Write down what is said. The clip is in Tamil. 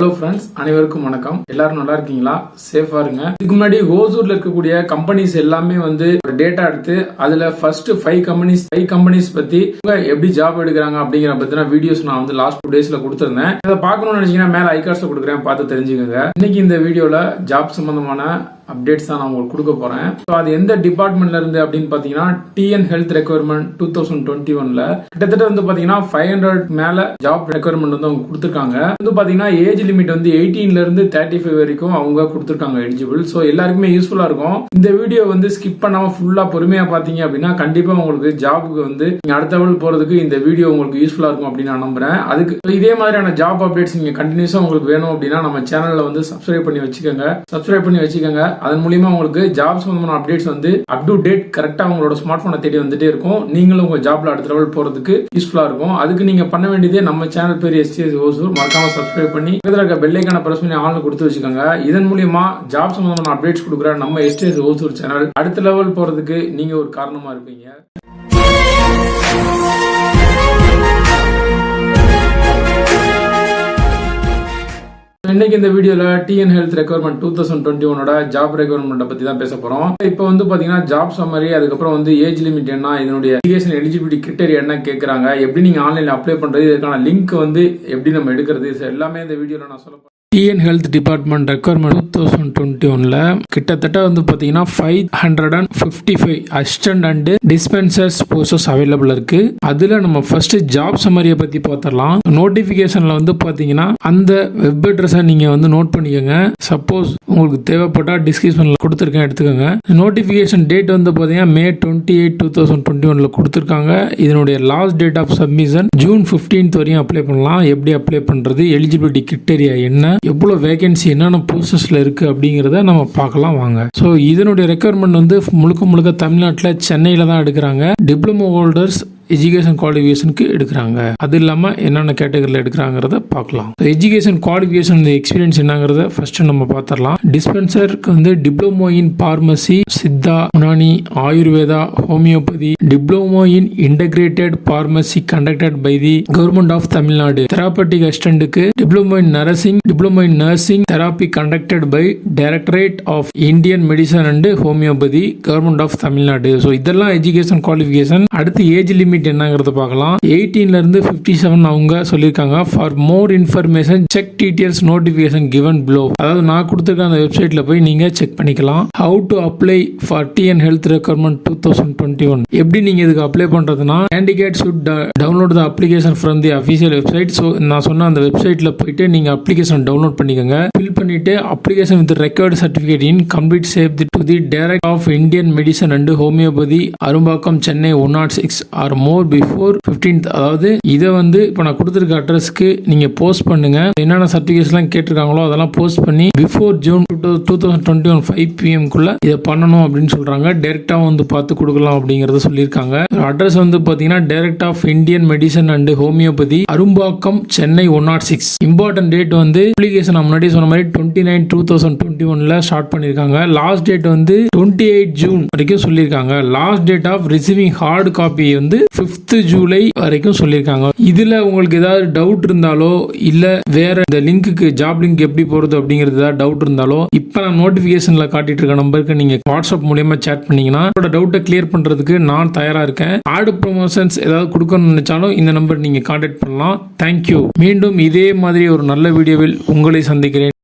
ஹலோ ஃப்ரெண்ட்ஸ் அனைவருக்கும் வணக்கம். எல்லாரும் நல்லா இருக்கீங்களா? சேஃபா இருங்க. இதுக்கு முன்னாடி ஓசூர்ல இருக்கக்கூடிய கம்பெனிஸ் எல்லாமே வந்து ஒரு டேட்டா எடுத்து அதுல first five companies five companies பத்தி எப்படி ஜாப் எடுக்கிறாங்க அப்படிங்கிற பத்தின வீடியோஸ் நான் வந்து லாஸ்ட் டூ டேஸ்ல கொடுத்துருந்தேன். இதை பார்க்கணும்னு நினைச்சீங்கன்னா மேல ஐகார்ட்ஸ்ல கொடுக்குறேன் பார்த்து தெரிஞ்சுக்கோங்க. இன்னைக்கு இந்த வீடியோல ஜாப் சம்பந்தமான அப்டேட்ஸ் தான் நான் உங்களுக்கு கொடுக்க போறேன். ஸோ அது எந்த டிபார்ட்மெண்ட்ல இருந்து அப்படின்னு பாத்தீங்கன்னா TN health requirement two thousand twenty ஒன்ல கிட்டத்தட்ட வந்து பாத்தீங்கன்னா ஃபைவ் ஹண்ட்ரட் மேல ஜாப் ரெக்குவயர்மெண்ட் வந்து அவங்க கொடுத்துருக்காங்க. வந்து பாத்தீங்கன்னா ஏஜ் லிமிட் வந்து எயிட்டீன்ல இருந்து தேர்ட்டி ஃபைவ் வரைக்கும் அவங்க கொடுத்துருக்காங்க எலிஜிபிள் ஸோ எல்லாருக்குமே யூஸ்ஃபுல்லா இருக்கும். இந்த வீடியோ வந்து ஸ்கிப் பண்ணாம ஃபுல்லா பொறுமையா பாத்தீங்க அப்படின்னா கண்டிப்பா உங்களுக்கு ஜாபுக்கு வந்து நீங்கள் அடுத்த லெவல் போறதுக்கு இந்த வீடியோ உங்களுக்கு யூஸ்ஃபுல்லா இருக்கும் அப்படின்னு நான் நம்புறேன். அதுக்கு இதே மாதிரியான ஜாப் அப்டேட்ஸ் நீங்க கண்டினியூஸா உங்களுக்கு வேணும் அப்படின்னா நம்ம சேனல்ல வந்து சப்ஸ்கிரைப் பண்ணி வச்சுக்கோங்க. சப்ஸ்கிரைப் பண்ணி வச்சுக்கோங்க. அதன் மூலியமா உங்களுக்கு ஜாப் சம்பந்தமான அப்டேட்ஸ் வந்து அப் டு டேட் கரெக்டா உங்களோட ஸ்மார்ட் போனை தேடி வந்துட்டே இருக்கும். நீங்களும் உங்க ஜாப்ல அடுத்த லெவல் போறதுக்கு யூஸ்ஃபுல்லா இருக்கும். அதுக்கு நீங்க பண்ண வேண்டியதே நம்ம சேனல் பேர் எஸ்டிஎஸ் ஓசூர் மறக்காம சப்ஸ்கிரைப் பண்ணி இதில் இருக்க பெல்லைக்கான பிரஸ் பண்ணி ஆன்ல கொடுத்து வச்சுக்கோங்க. இதன் மூலியமா ஜாப் சம்பந்தமான அப்டேட்ஸ் கொடுக்குற நம்ம எஸ்டிஎஸ் ஓசூர் சேனல் அடுத்த லெவல் போறதுக்கு நீங்க ஒரு காரணமா இருப்பீங்க. இன்னைக்கு இந்த வீடியோல TN health requirement two thousand twenty ஒனோட job requirement பத்தி தான் பேச போறோம். இப்போ வந்து பாத்தீங்கன்னா ஜாப் சம்மரி அதுக்கப்புறம் வந்து ஏஜ் லிமிட் என்ன இதனுடைய எஜுகேஷன் எலிஜிபிலிட்டி கிரிட்டேரியா என்ன கேட்கறாங்க எப்படி நீங்க ஆன்லைன்ல அப்ளை பண்றது இதுக்கான லிங்க் வந்து எப்படி நம்ம எடுக்கிறது எல்லாமே இந்த வீடியோல நான் சொல்ல TN health department requirement two thousand twenty ஒன்ல கிட்டத்தட்ட வந்து பாத்தீங்கன்னா five hundred and fifty five assistant and dispensers posters available இருக்கு. அதுல நம்ம ஃபர்ஸ்ட் ஜாப் சம்மரியை பத்தி பார்த்தரலாம் நோட்டிபிகேஷன்ல வந்து பாத்தீங்கன்னா அந்த வெப் அட்ரஸை நீங்க வந்து நோட் பண்ணிக்கோங்க. சப்போஸ் உங்களுக்கு தேவைப்பட்டா டிஸ்கிரிப்ஷன்ல கொடுத்துருக்கேன் எடுத்துக்கோங்க. நோட்டிபிகேஷன் டேட் வந்து பாத்தீங்கன்னா May twenty eight two thousand twenty ஒன்ல கொடுத்துருக்காங்க. இதனுடைய last date of submission June 15th வரையும் அப்ளை பண்ணலாம். எப்படி அப்ளை பண்றது? எலிஜிபிலிட்டி கிரிட்டேரியா என்ன? எவ்வளோ வேகன்சி என்னென்ன ப்ரோசஸில் இருக்குது அப்படிங்கிறத நம்ம பார்க்கலாம் வாங்க. ஸோ இதனுடைய ரெக்குவயர்மெண்ட் வந்து முழுக்க முழுக்க தமிழ்நாட்டில் சென்னையில் தான் எடுக்கிறாங்க. டிப்ளமோ ஹோல்டர்ஸ் எஜுகேஷன் குவாலிஃபிகேஷனுக்கு எடுக்கிறாங்க. அது இல்லாமல் என்னென்ன கேட்டகரியில் எடுக்கிறாங்கிறத பார்க்கலாம். எஜுகேஷன் குவாலிஃபிகேஷன் எக்ஸ்பீரியன்ஸ் என்னங்கிறத ஃபர்ஸ்ட் நம்ம பார்த்துடலாம் டிஸ்பென்சருக்கு வந்து diploma in pharmacy Siddha Unani Ayurveda homeopathy diploma in integrated pharmacy conducted by the government of Tamil Nadu therapeutic அசிஸ்டண்ட்டுக்கு diploma in nursing diploma in nursing therapy conducted by directorate of Indian medicine and homeopathy government of Tamil Nadu so இதெல்லாம் எஜுகேஷன் குவாலிஃபிகேஷன் அடுத்து ஏஜ் லிமிட் என்னங்கிறத பார்க்கலாம். எயிட்டீன்ல இருந்து ஃபிஃப்டி செவன் அவங்க சொல்லியிருக்காங்க. For more information check details notification given below அதாவது நான் கொடுத்துருக்க அந்த வெப்சைட்ல போய் நீங்க செக் பண்ணிக்கலாம். How to apply for TN health requirement two thousand twenty one எப்படி நீங்க இதுக்கு அப்ளை பண்றதுன்னா candidate should download the application from the official website so நான் சொன்ன அந்த வெப்சைட்ல போயிட்டு நீங்க அப்ளிகேஷன் டவுன்லோட் பண்ணிக்கோங்க. ஃபில் பண்ணிட்டு application with record certificate in complete save the to the direct of Indian medicine and homeopathy Arumbakkam Chennai one nought six are more more before fifteenth அதாவது இதை வந்து இப்போ நான் கொடுத்துருக்க அட்ரஸ்க்கு நீங்க போஸ்ட் பண்ணுங்க. என்னென்ன சர்டிஃபிகேட்ஸ்லாம் கேட்டிருக்காங்களோ அதெல்லாம் போஸ்ட் பண்ணி before June two thousand twenty one five பிஎம்குள்ள இதை பண்ணணும் அப்படின்னு சொல்றாங்க. டேரெக்டாக வந்து பார்த்து கொடுக்கலாம் அப்படிங்கறத சொல்லியிருக்காங்க. அட்ரஸ் வந்து பார்த்தீங்கன்னா direct of Indian medicine and homeopathy Arumbakkam Chennai one nought six important date வந்து அப்ளிகேஷன் நான் முன்னாடி சொன்ன மாதிரி twenty nine two thousand twenty ஒன்ல ஸ்டார்ட் பண்ணியிருக்காங்க. லாஸ்ட் டேட் வந்து டுவெண்ட்டி எயிட் ஜூன் வரைக்கும் சொல்லியிருக்காங்க. Last date of receiving hard copy வந்து ஃபிஃப்த் ஜூலை வரைக்கும் சொல்லியிருக்காங்க. இதுல உங்களுக்கு ஏதாவது டவுட் இருந்தாலோ இல்ல வேற இந்த லிங்க்குக்கு ஜாப் லிங்க் எப்படி போறது அப்படிங்கிறது ஏதாவது டவுட் இருந்தாலோ இப்போ நான் நோட்டிபிகேஷன்ல காட்டிட்டு இருக்க நம்பருக்கு நீங்க வாட்ஸ்அப் மூலியமாக சேட் பண்ணீங்கன்னா உங்களோட டவுட்டை கிளியர் பண்றதுக்கு நான் தயாரா இருக்கேன். ஆடு ப்ரொமோஷன்ஸ் ஏதாவது கொடுக்கணும்னு நினைச்சாலும் இந்த நம்பர் நீங்க கான்டாக்ட் பண்ணலாம். தேங்க்யூ மீண்டும் இதே மாதிரி ஒரு நல்ல வீடியோவில் உங்களை சந்திக்கிறேன்.